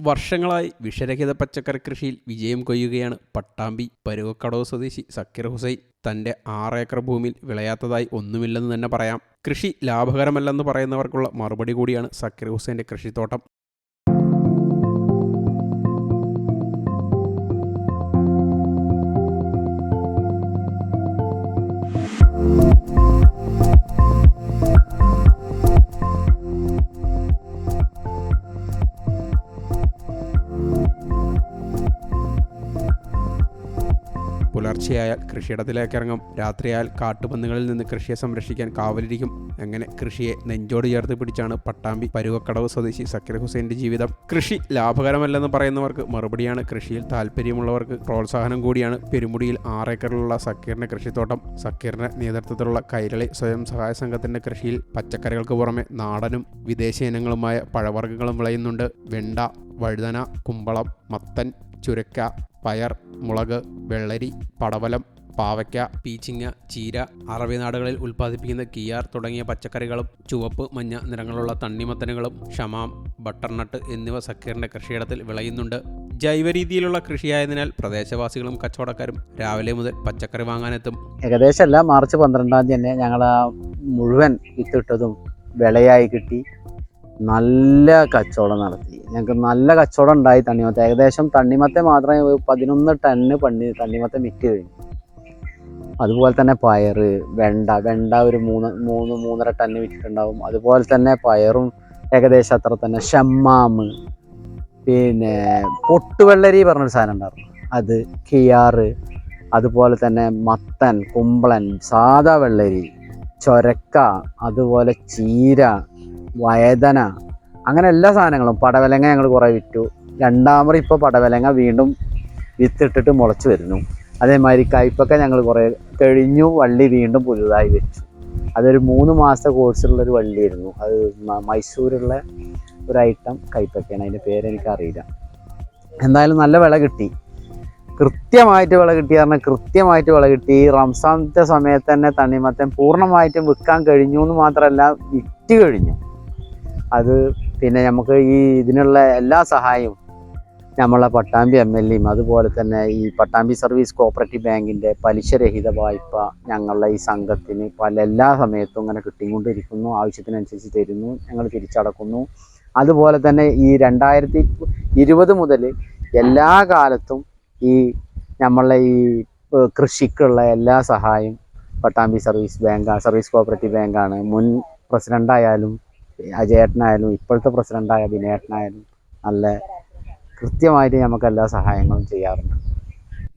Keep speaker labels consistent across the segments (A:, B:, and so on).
A: വർഷങ്ങളായി വിഷരഹിത പച്ചക്കറി കൃഷിയിൽ വിജയം കൊയ്യുകയാണ് പട്ടാമ്പി പരുവക്കടവ് സ്വദേശി സക്കീർ ഹുസൈൻ. തന്റെ ഏക്കർ ഭൂമിയിൽ വിളയാത്തതായി ഒന്നുമില്ലെന്ന് തന്നെ പറയാം. കൃഷി ലാഭകരമല്ലെന്ന് പറയുന്നവർക്കുള്ള മറുപടി കൂടിയാണ് സക്കീർ ഹുസൈന്റെ കൃഷിത്തോട്ടം. പുലർച്ചെയായാൽ കൃഷിയിടത്തിലേക്ക് ഇറങ്ങും രാത്രിയായാൽ കാട്ടുപന്നുകളിൽ നിന്ന് കൃഷിയെ സംരക്ഷിക്കാൻ കാവലിരിക്കും. അങ്ങനെ കൃഷിയെ നെഞ്ചോട് ചേർത്ത് പിടിച്ചാണ് പട്ടാമ്പി പരുവക്കടവ് സ്വദേശി സക്കീർ ഹുസൈന്റെ ജീവിതം. കൃഷി ലാഭകരമല്ലെന്ന് പറയുന്നവർക്ക് മറുപടിയാണ് കൃഷിയിൽ താല്പര്യമുള്ളവർക്ക് പ്രോത്സാഹനം കൂടിയാണ്. പെരുമുടിയിൽ ആറേക്കറിലുള്ള സക്കീറിന്റെ കൃഷിത്തോട്ടം. സക്കീറിന്റെ നേതൃത്വത്തിലുള്ള കൈരളി സ്വയം സഹായ സംഘത്തിന്റെ കൃഷിയിൽ പച്ചക്കറികൾക്ക് പുറമെ നാടനും വിദേശ ഇനങ്ങളുമായ പഴവർഗങ്ങളും വിളയുന്നുണ്ട്. വെണ്ട വഴുതന കുമ്പളം മത്തൻ ചുരക്ക പയർ മുളക് വെള്ളരി പടവലം പാവയ്ക്ക പീച്ചിങ്ങ ചീര അറബി നാടുകളിൽ ഉൽപ്പാദിപ്പിക്കുന്ന കിയാർ തുടങ്ങിയ പച്ചക്കറികളും ചുവപ്പ് മഞ്ഞ നിറങ്ങളുള്ള തണ്ണിമത്തനുകളും ഷമാം ബട്ടർനട്ട് എന്നിവ സക്കീറിന്റെ കൃഷിയിടത്തിൽ വിളയുന്നുണ്ട്. ജൈവ രീതിയിലുള്ള കൃഷിയായതിനാൽ പ്രദേശവാസികളും കച്ചവടക്കാരും രാവിലെ മുതൽ പച്ചക്കറി വാങ്ങാനെത്തും.
B: ഏകദേശം എല്ലാം മാർച്ച് പന്ത്രണ്ടാം തീയതി തന്നെ ഞങ്ങൾ മുഴുവൻ വിത്തിട്ടതും വിളയായി കിട്ടി. നല്ല കച്ചവടം നടത്തി. ഞങ്ങൾക്ക് നല്ല കച്ചവടം ഉണ്ടായി തണ്ണിമത്ത. ഏകദേശം തണ്ണിമത്ത മാത്രമേ പതിനൊന്ന് ടണ്ണ് പണ്ണി തണ്ണിമത്ത വിറ്റ് കഴിഞ്ഞു. അതുപോലെ തന്നെ പയർ വെണ്ട വെണ്ട ഒരു മൂന്ന് മൂന്ന് മൂന്നര ടണ്ണ് വിറ്റിട്ടുണ്ടാവും. അതുപോലെ തന്നെ പയറും ഏകദേശം അത്ര തന്നെ. ഷമ്മാമ് പിന്നെ പൊട്ടുവെള്ളരി പറഞ്ഞൊരു സാധനം ഉണ്ടായിരുന്നു. അത് കിയാറ് അതുപോലെ തന്നെ മത്തൻ കുമ്പളൻ സാദാ വെള്ളരി ചൊരക്ക അതുപോലെ ചീര വയതന അങ്ങനെ എല്ലാ സാധനങ്ങളും പടവലങ്ങ ഞങ്ങൾ കുറേ വിറ്റു. രണ്ടാമത് ഇപ്പോൾ പടവലങ്ങ വീണ്ടും വിത്തിട്ടിട്ട് മുളച്ച് വരുന്നു. അതേമാതിരി കയ്പൊക്കെ ഞങ്ങൾ കുറേ കഴിഞ്ഞു വള്ളി വീണ്ടും പുതുതായി വെച്ചു. അതൊരു മൂന്ന് മാസത്തെ കോഴ്സുള്ള ഒരു വള്ളിയായിരുന്നു. അത് മൈസൂരുള്ള ഒരു ഐറ്റം കയ്പൊക്കെയാണ് അതിന്റെ പേരെനിക്കറിയില്ല. എന്തായാലും നല്ല വിള കിട്ടി. കൃത്യമായിട്ട് വിള കിട്ടി പറഞ്ഞാൽ കൃത്യമായിട്ട് വിള കിട്ടി. റംസാനത്തെ സമയത്ത് തന്നെ തണ്ണിമത്തൻ പൂർണമായിട്ടും വിൽക്കാൻ കഴിഞ്ഞു എന്ന് മാത്രമല്ല വിറ്റ് കഴിഞ്ഞു. അത് പിന്നെ നമുക്ക് ഈ ഇതിനുള്ള എല്ലാ സഹായവും നമ്മളെ പട്ടാമ്പി എം എൽ എയും അതുപോലെ തന്നെ ഈ പട്ടാമ്പി സർവീസ് കോപ്പറേറ്റീവ് ബാങ്കിന്റെ പലിശരഹിത വായ്പ ഞങ്ങളുടെ ഈ സംഘത്തിന് പല എല്ലാ സമയത്തും ഇങ്ങനെ കിട്ടിക്കൊണ്ടിരിക്കുന്നു. ആവശ്യത്തിനനുസരിച്ച് തരുന്നു ഞങ്ങൾ തിരിച്ചടക്കുന്നു. അതുപോലെ തന്നെ ഈ രണ്ടായിരത്തി ഇരുപത് മുതൽ എല്ലാ കാലത്തും ഈ നമ്മളെ ഈ കൃഷിക്കുള്ള എല്ലാ സഹായം Pattambi service bank service cooperative ബാങ്കാണ്. മുൻ പ്രസിഡന്റായാലും അജയേട്ടനായാലും ഇപ്പോഴത്തെ പ്രസിഡന്റായ ബിനേട്ടനായാലും നല്ല കൃത്യമായിട്ട് നമുക്ക് എല്ലാ സഹായങ്ങളും ചെയ്യാറുണ്ട്.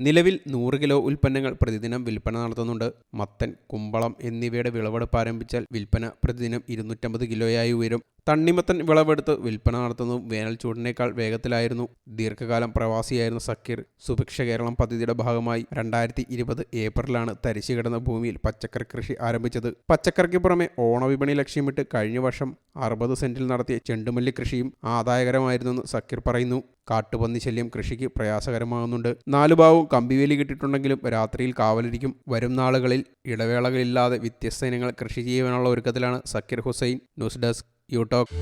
A: നിലവിൽ നൂറ് കിലോ ഉൽപ്പന്നങ്ങൾ പ്രതിദിനം വിൽപ്പന നടത്തുന്നുണ്ട്. മത്തൻ കുമ്പളം എന്നിവയുടെ വിളവെടുപ്പ് ആരംഭിച്ചാൽ വിൽപ്പന പ്രതിദിനം ഇരുന്നൂറ്റമ്പത് കിലോയായി ഉയരും. തണ്ണിമത്തൻ വിളവെടുത്ത് വിൽപ്പന നടത്തുന്നതും വേനൽ ചൂടിനേക്കാൾ വേഗത്തിലായിരുന്നു. ദീർഘകാലം പ്രവാസിയായിരുന്ന സക്കീർ സുഭിക്ഷ കേരളം പദ്ധതിയുടെ ഭാഗമായി രണ്ടായിരത്തി ഇരുപത് ഏപ്രിലാണ് തരിശു കിടന്ന ഭൂമിയിൽ പച്ചക്കറി കൃഷി ആരംഭിച്ചത്. പച്ചക്കറിക്ക് പുറമെ ഓണവിപണി ലക്ഷ്യമിട്ട് കഴിഞ്ഞ വർഷം അറുപത് സെന്റിൽ നടത്തിയ ചെണ്ടുമല്ലി കൃഷിയും ആദായകരമായിരുന്നെന്ന് സക്കീർ പറയുന്നു. കാട്ടുപന്നി ശല്യം കൃഷിക്ക് പ്രയാസകരമാകുന്നുണ്ട്. നാലു ഭാഗവും കമ്പിവേലി കിട്ടിയിട്ടുണ്ടെങ്കിലും രാത്രിയിൽ കാവലിരിക്കും. വരും നാളുകളിൽ ഇടവേളകളില്ലാതെ വ്യത്യസ്ത ഇനങ്ങൾ കൃഷി ചെയ്യുവാനുള്ള ഒരുക്കത്തിലാണ് Zakir Hussain. News desk YouTalk